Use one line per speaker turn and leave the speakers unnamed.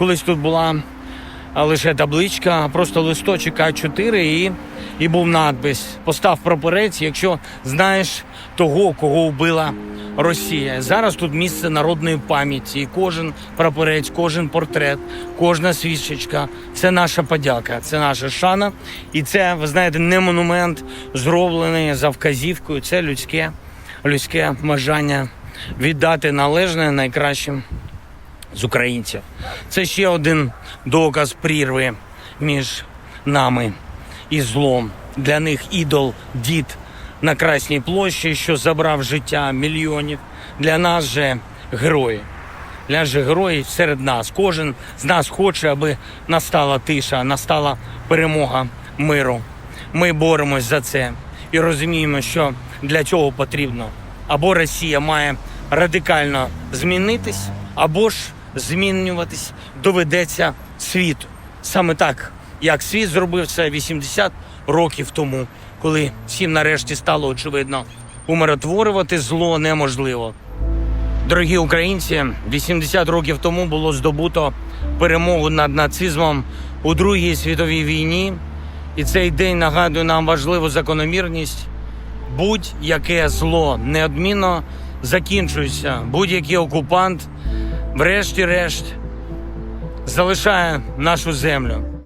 Колись тут була лише табличка, просто листочок А4 і, і був надпис Постав прапорець, якщо знаєш того, кого вбила Росія. Зараз тут місце народної пам'яті. І кожен прапорець, кожен портрет, кожна свічечка це наша подяка, це наша шана. І це, ви знаєте, не монумент, зроблений за вказівкою. Це людське, людське бажання віддати належне найкращим з українців. Це ще один доказ прірви між нами і злом. Для них ідол дід на Красній площі, що забрав життя мільйонів. Для нас же герої. Для же герої серед нас. Кожен з нас хоче, аби настала тиша, настала перемога миру. Ми боремось за це і розуміємо, що для цього потрібно або Росія має радикально змінитись, або ж змінюватись доведеться світу. Саме так, як світ зробив це 80 років тому, коли всім нарешті стало очевидно, умиротворювати зло неможливо. Дорогі українці, 80 років тому було здобуто перемогу над нацизмом у Другій світовій війні, і цей день нагадує нам важливу закономірність. Будь-яке зло неодмінно закінчується. Будь-який окупант, врешті-решт, залишає нашу землю.